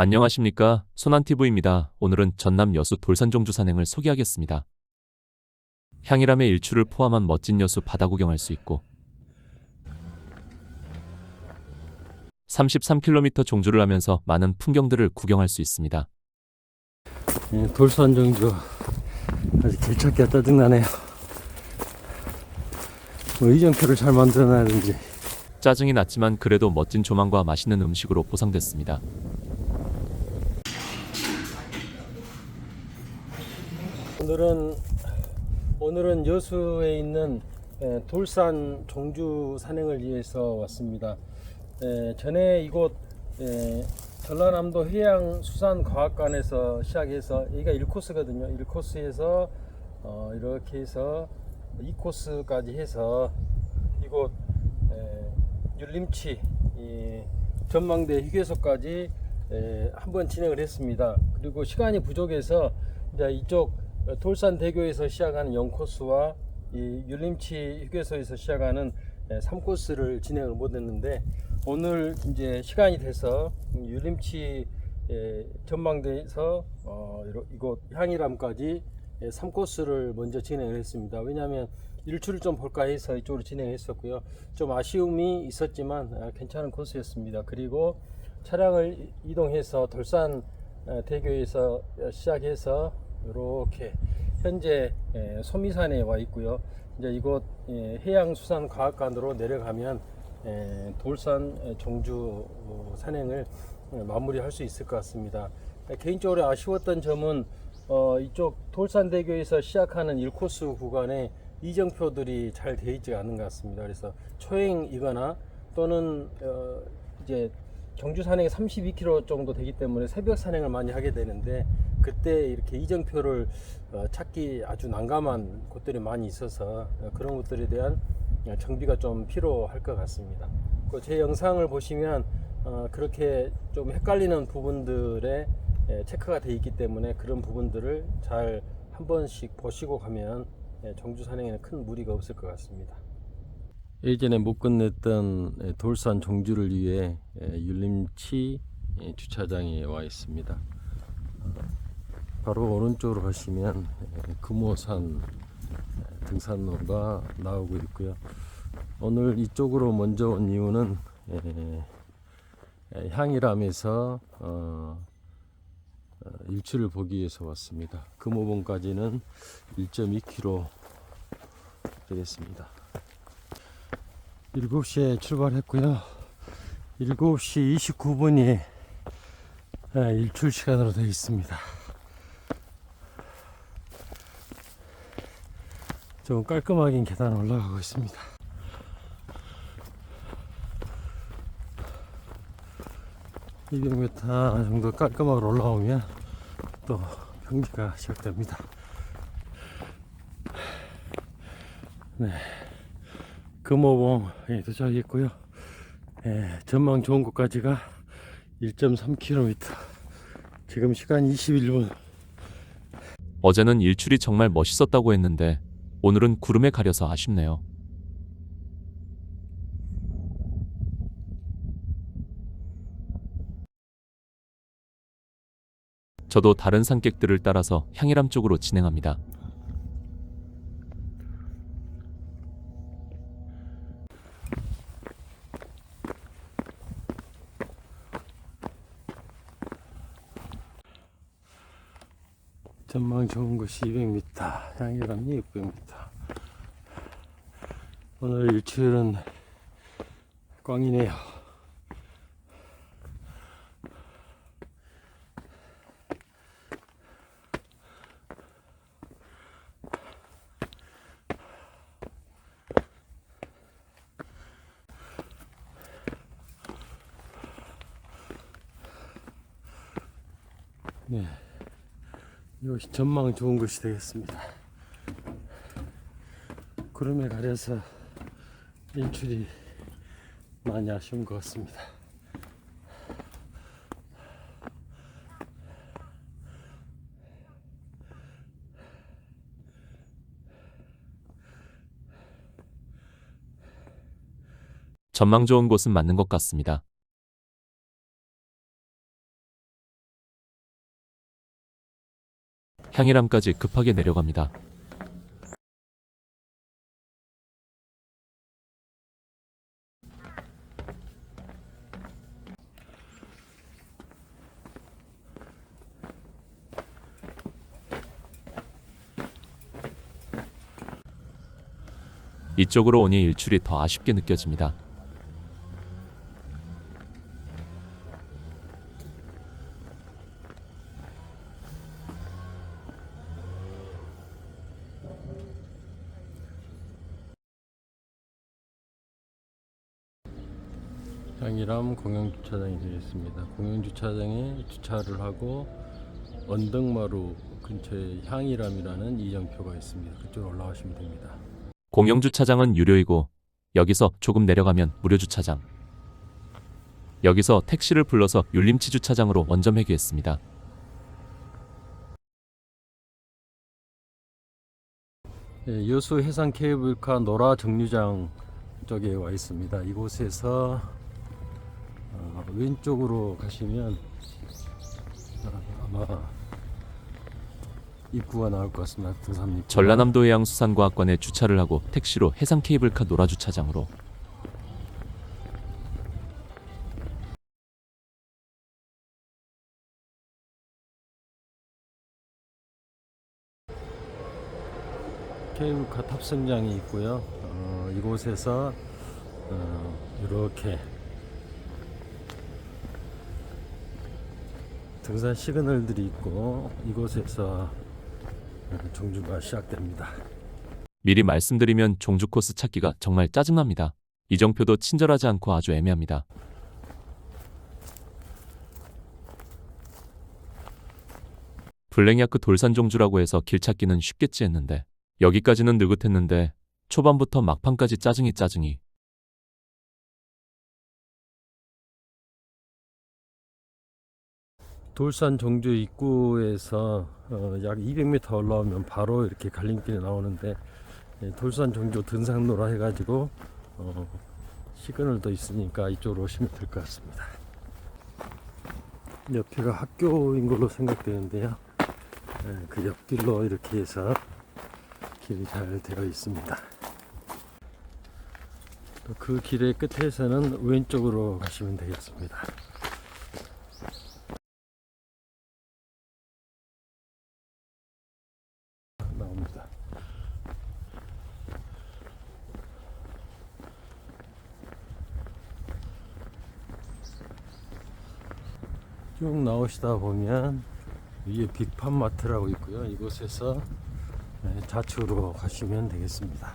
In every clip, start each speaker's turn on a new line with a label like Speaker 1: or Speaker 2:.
Speaker 1: 안녕하십니까. 소난TV입니다. 오늘은 전남 여수 돌산종주 산행을 소개하겠습니다. 향일암의 일출을 포함한 멋진 여수 바다 구경할 수 있고 33km 종주를 하면서 많은 풍경들을 구경할 수 있습니다.
Speaker 2: 예, 돌산 정주 아직 길 찾기가 짜증나네요. 뭐 이정표를 잘 만들어놔야든지
Speaker 1: 짜증이 났지만 그래도 멋진 조망과 맛있는 음식으로 보상됐습니다.
Speaker 2: 오늘은 오늘은 여수에 있는 에, 돌산 종주 산행을 위해서 왔습니다. 에, 전에 이곳 에, 전라남도 해양수산과학관에서 시작해서 여기가 1코스거든요. 1코스에서 어, 이렇게 해서 2코스까지 해서 이곳 에, 율림치 이 전망대 휴게소까지 에, 한번 진행을 했습니다. 그리고 시간이 부족해서 이제 이쪽 돌산대교에서 시작하는 0코스와 이 율림치 휴게소에서 시작하는 3코스를 진행을 못했는데 오늘 이제 시간이 돼서 율림치 에, 전망대에서 어, 이곳 향일암까지 3코스를 먼저 진행을 했습니다. 왜냐하면 일출을 좀 볼까 해서 이쪽으로 진행했었고요. 좀 아쉬움이 있었지만 아, 괜찮은 코스였습니다. 그리고 차량을 이- 이동해서 돌산 어, 대교에서 시작해서 이렇게 현재 에, 소미산에 와 있고요. 이제 이곳 예, 해양수산과학관으로 내려가면 에, 돌산 에, 종주 어, 산행을 어, 마무리할 수 있을 것 같습니다. 에, 개인적으로 아쉬웠던 점은 어, 이쪽 돌산대교에서 시작하는 1코스 구간에 이정표들이 잘 되어 있지 않은 것 같습니다. 그래서 초행이거나 또는 어, 이제 경주 산행이 32km 정도 되기 때문에 새벽 산행을 많이 하게 되는데 그때 이렇게 이정표를 어, 찾기 아주 난감한 곳들이 많이 있어서 어, 그런 것들에 대한 어, 정비가 좀 필요할 것 같습니다. 그제 영상을 보시면 어, 그렇게 좀 헷갈리는 부분들에 예, 체크가 돼 있기 때문에 그런 부분들을 잘 한 번씩 보시고 가면 예, 정주 산행에는 큰 무리가 없을 것 같습니다. 예전에 못 끝냈던 예, 돌산 종주를 위해 예, 율림치 예, 주차장에 와 있습니다. 어, 바로 오른쪽으로 가시면 예, 금호산 예, 등산로가 나오고 있고요. 오늘 이쪽으로 먼저 온 이유는 예, 예, 향일암에서 어, 어, 일출을 보기 위해서 왔습니다. 금호봉까지는 1.2km 되겠습니다. 7시에 출발했고요. 7시 29분이 일출 시간으로 되어 있습니다. 좀 깔끔하게 계단 올라가고 있습니다. (200m) 정도 깔끔하게 올라오면 또 경기가 시작됩니다. 네. 금호봉에 도착했고요. 예, 전망 좋은 곳까지가 1.3km. 지금 시간 21분.
Speaker 1: 어제는 일출이 정말 멋있었다고 했는데 오늘은 구름에 가려서 아쉽네요. 저도 다른 산객들을 따라서 향일암 쪽으로 진행합니다.
Speaker 2: 전망 좋은 곳이 200m, 향일암이 600m. 오늘 일출은 꽝이네요. 네. 이것이 전망 좋은 곳이 되겠습니다. 구름에 가려서 일출이 많이 아쉬운 것 같습니다.
Speaker 1: 전망 좋은 곳은 맞는 것 같습니다. 향일암까지 급하게 내려갑니다. 이쪽으로 오니 일출이 더 아쉽게 느껴집니다.
Speaker 2: 향이람 공영주차장이 되겠습니다. 공영주차장에 주차를 하고 언덕마루 근처에 향이람이라는 이정표가 있습니다. 그쪽으로 올라가시면 됩니다.
Speaker 1: 공영 주차장은 유료이고 여기서 조금 내려가면 무료 주차장. 여기서 택시를 불러서 율림치 주차장으로 원점 회귀했습니다.
Speaker 2: 예, 여수 해상 케이블카 노라 정류장 쪽에 와 있습니다. 이곳에서 어, 왼쪽으로 가시면 아, 아마 입구가 나올 것 같습니다. 등산 입구.
Speaker 1: 전라남도 해양수산과학관에 주차를 하고 택시로 해상 케이블카 노라 주차장으로
Speaker 2: 케이블카 탑승장이 있고요. 어, 이곳에서 어, 이렇게 등산 시그널들이 있고 이곳에서 어, 종주가 시작됩니다.
Speaker 1: 미리 말씀드리면 종주 코스 찾기가 정말 짜증납니다. 이정표도 친절하지 않고 아주 애매합니다. 블랙야크 돌산 종주라고 해서 길 찾기는 쉽겠지 했는데 여기까지는 느긋했는데 초반부터 막판까지 짜증이 짜증이
Speaker 2: 돌산 종주 입구에서 어, 약 200m 올라오면 바로 이렇게 갈림길에 나오는데 예, 돌산 종주 등산로라 해가지고 어, 시그널도 있으니까 이쪽으로 오시면 될 것 같습니다. 옆에가 학교인 걸로 생각되는데요. 예, 그 옆길로 이렇게 해서 길이 잘 되어 있습니다. 또그 길의 끝에서는 왼쪽으로 가시면 되겠습니다. 쭉 나오시다 보면 위에 빅판마트라고 있고요. 이곳에서 네, 좌측으로 가시면 되겠습니다.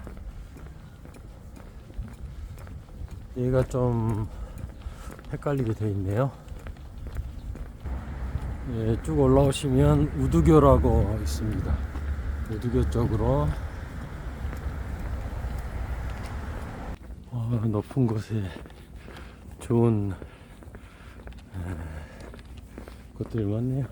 Speaker 2: 얘가 좀 헷갈리게 되어 있네요. 예, 쭉 올라오시면 우두교라고 있습니다. 우두교 쪽으로 어, 높은 곳에 좋은 에, 곳들이 많네요.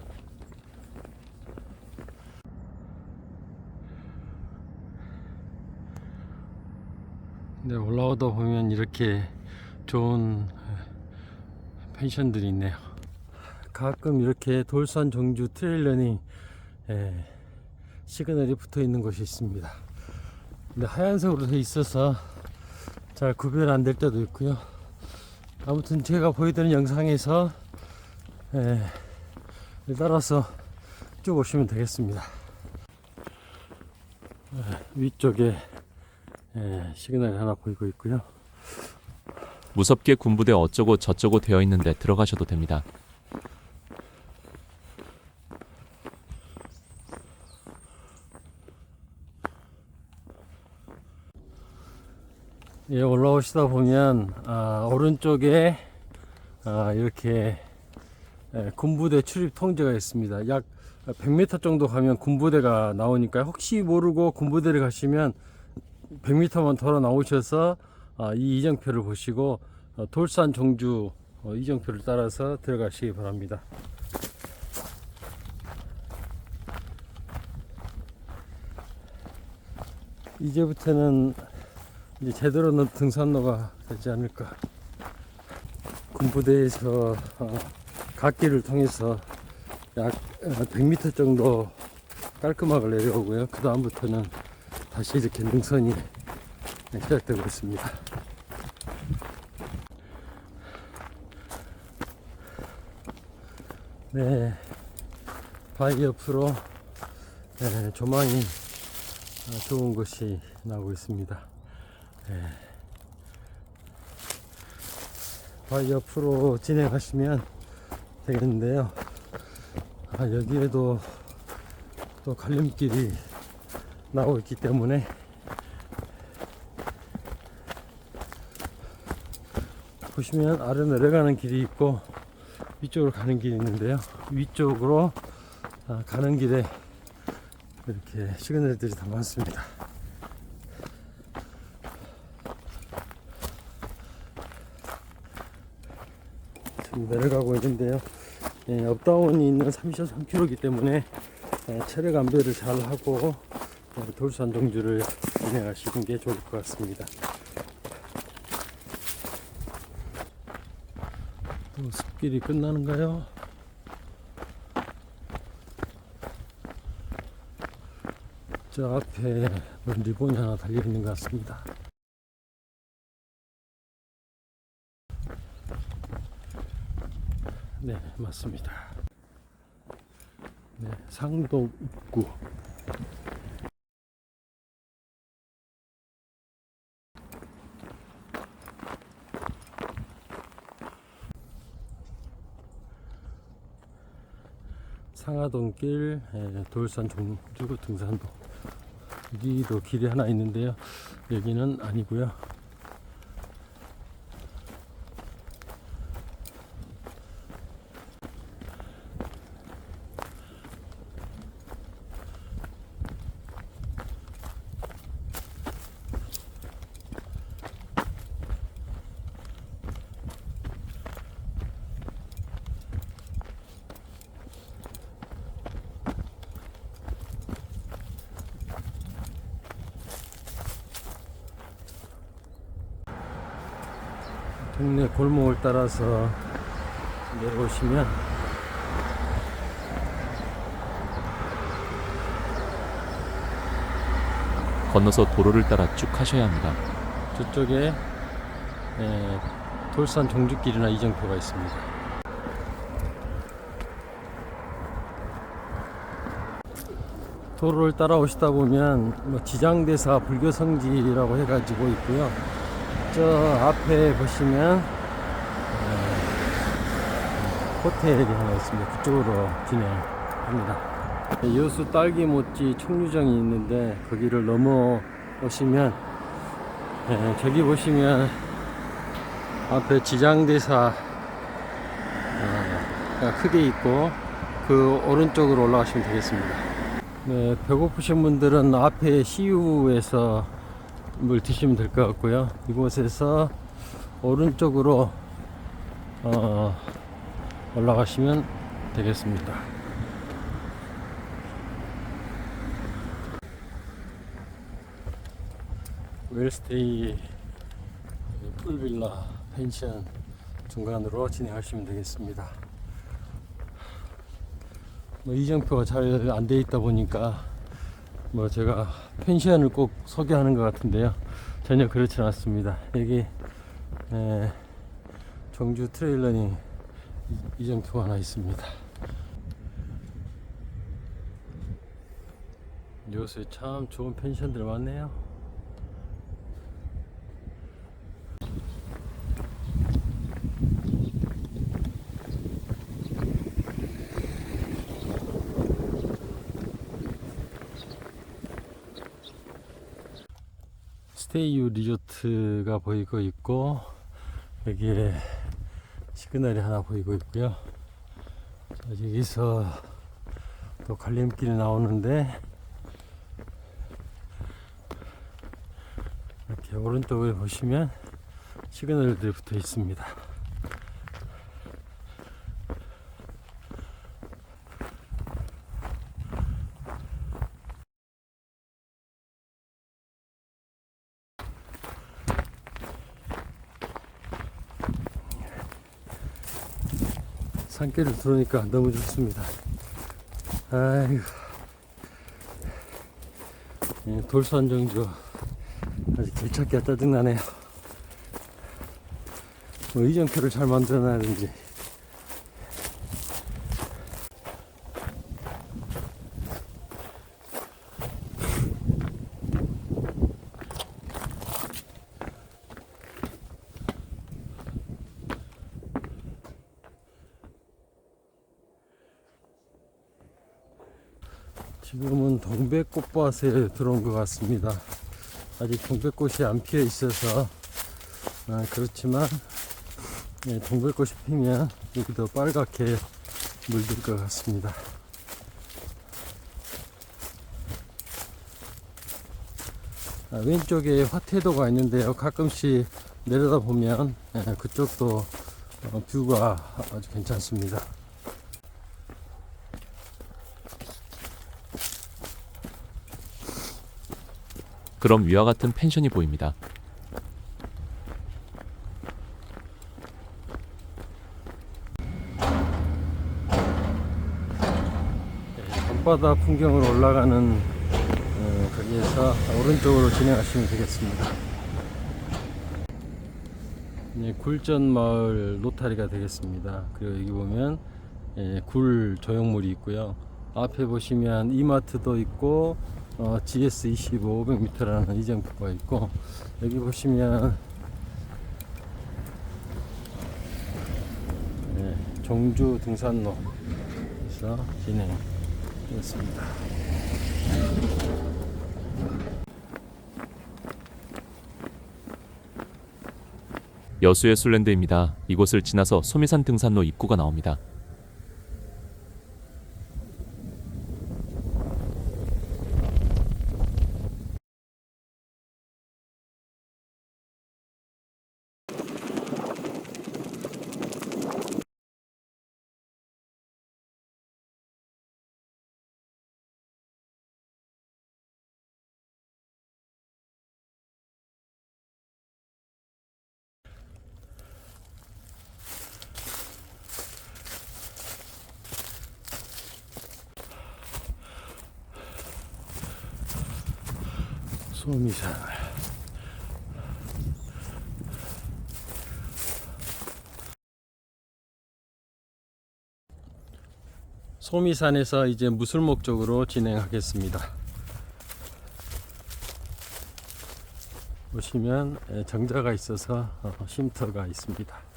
Speaker 2: 네, 올라오다 보면 이렇게 좋은 에, 펜션들이 있네요. 가끔 이렇게 돌산 정주 트레일러닝 에, 시그널이 붙어 있는 곳이 있습니다. 근데 하얀색으로 돼 있어서 잘 구별 안 될 때도 있고요. 아무튼 제가 보여드리는 영상에서 에, 따라서 쭉 오시면 되겠습니다. 에, 위쪽에 에, 시그널이 하나 보이고 있고요.
Speaker 1: 무섭게 군부대 어쩌고 저쩌고 되어 있는데 들어가셔도 됩니다.
Speaker 2: 예, 올라오시다 보면 아, 오른쪽에 아, 이렇게 예, 군부대 출입 통제가 있습니다. 약 100m 정도 가면 군부대가 나오니까 혹시 모르고 군부대를 가시면 100m만 돌아 나오셔서 아, 이 이정표를 보시고 어, 돌산 종주 어, 이정표를 따라서 들어가시기 바랍니다. 이제부터는 이제 제대로 는 등산로가 되지 않을까. 군부대에서 어, 갓길을 통해서 약 100m 정도 깔끔하게 내려오고요. 그 다음부터는 다시 이렇게 능선이 네, 시작되고 있습니다. 네, 바위 옆으로 네, 조망이 아, 좋은 곳이 나오고 있습니다. 네. 바위 옆으로 진행하시면 되겠는데요. 아, 여기에도 또 갈림길이 나오고 있기 때문에 보시면 아래 내려가는 길이 있고 위쪽으로 가는 길이 있는데요. 위쪽으로 아, 가는 길에 이렇게 시그널들이 다 많습니다. 지금 내려가고 있는데요. 예, 업다운이 있는 33km이기 때문에 예, 체력 안배를 잘 하고 예, 돌산 종주를 진행하시는 게 좋을 것 같습니다. 또 숲길이 끝나는가요? 저 앞에 뭐 리본이 하나 달려 있는 것 같습니다. 네, 맞습니다. 네, 상동 입구. 상하동길, 에, 돌산 종주 등산로. 여기도 길이 하나 있는데요. 여기는 아니고요. 동네 골목을 따라서 내려오시면
Speaker 1: 건너서 도로를 따라 쭉 하셔야 합니다.
Speaker 2: 저쪽에 에, 돌산 종주길이나 이정표가 있습니다. 도로를 따라 오시다 보면 뭐 지장대사 불교성지라고 해가지고 있고요. 저 앞에 보시면 에, 호텔이 하나 있습니다. 그쪽으로 진행합니다. 여수 딸기 모찌 청류정이 있는데 거기를 넘어 오시면 예, 저기 보시면 앞에 지장대사 가 크게 있고 그 오른쪽으로 올라가시면 되겠습니다. 네, 배고프신 분들은 앞에 CU에서 물 드시면 될 것 같고요. 이곳에서 오른쪽으로 어, 올라가시면 되겠습니다. 웰스테이 풀빌라 펜션 중간으로 진행하시면 되겠습니다. 뭐 이정표가 잘 안 돼 있다 보니까 뭐 제가 펜션을 꼭 소개하는 것 같은데요. 전혀 그렇지 않습니다. 여기 에, 정주 트레일러닝 이- 이정표가 하나 있습니다. 요새 참 좋은 펜션들 많네요. 스테이유 리조트가 보이고 있고 여기에 시그널이 하나 보이고 있고요. 자, 여기서 또 갈림길이 나오는데 이렇게 오른쪽을 보시면 시그널들이 붙어 있습니다. 산길을 들어오니까 너무 좋습니다. 아이고. 예, 돌산 정조. 아주 길찾기가 짜증나네요. 뭐 이정표를 잘 만들어놔야 되는지. 지금은 동백꽃밭에 들어온 것 같습니다. 아직 동백꽃이 안 피어 있어서 아, 그렇지만 예, 동백꽃이 피면 여기도 빨갛게 물들 것 같습니다. 아, 왼쪽에 화태도가 있는데요. 가끔씩 내려다 보면 예, 그쪽도 어, 뷰가 아주 괜찮습니다.
Speaker 1: 그럼 위와 같은 펜션이 보입니다.
Speaker 2: 밤바다 풍경으로 올라가는 어, 거기에서 오른쪽으로 진행하시면 되겠습니다. 네, 굴전 마을 노타리가 되겠습니다. 그리고 여기 보면 예, 굴 조형물이 있고요. 앞에 보시면 이마트도 있고 어, GS25 500m라는 이정표가 있고 여기 보시면 예, 종주 등산로에서 진행되었습니다.
Speaker 1: 여수의 술랜드입니다. 이곳을 지나서 소미산 등산로 입구가 나옵니다.
Speaker 2: 소미산 소미산에서 이제 무술목 쪽으로 진행하겠습니다. 보시면 예, 정자가 있어서 어, 쉼터가 있습니다.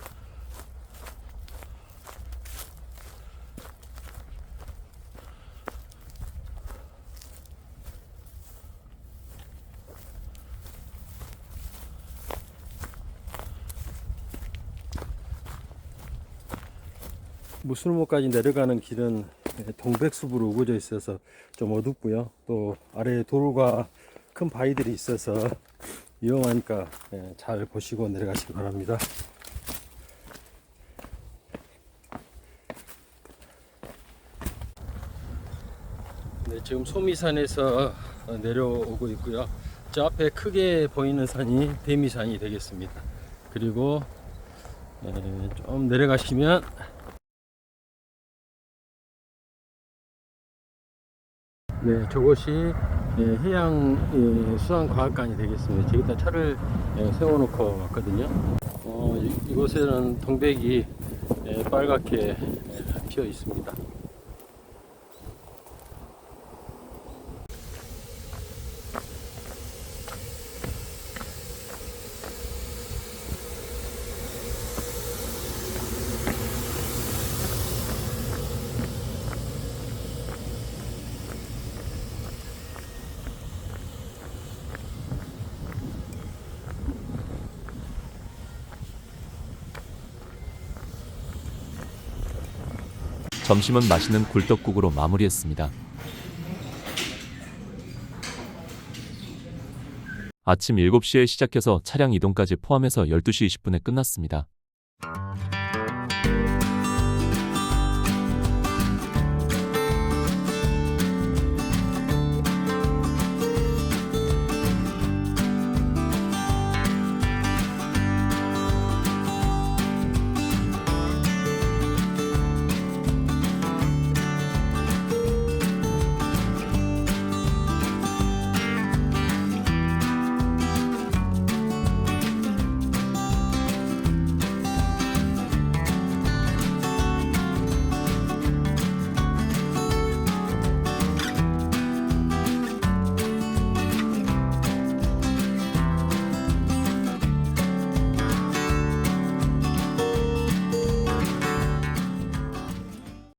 Speaker 2: 무술목까지 내려가는 길은 예, 동백숲으로 우거져 있어서 좀 어둡고요. 또 아래에 돌과 큰 바위들이 있어서 위험하니까 예, 잘 보시고 내려가시기 바랍니다. 네, 지금 소미산에서 어, 내려오고 있고요. 저 앞에 크게 보이는 산이 대미산이 되겠습니다. 그리고 예, 좀 내려가시면 네, 저곳이 예, 해양 예, 수산과학관이 되겠습니다. 저기다 차를 예, 세워놓고 왔거든요. 어, 이, 이곳에는 동백이 예, 빨갛게 예, 피어 있습니다.
Speaker 1: 점심은 맛있는 굴떡국으로 마무리했습니다. 아침 7시에 시작해서 차량 이동까지 포함해서 12시 20분에 끝났습니다.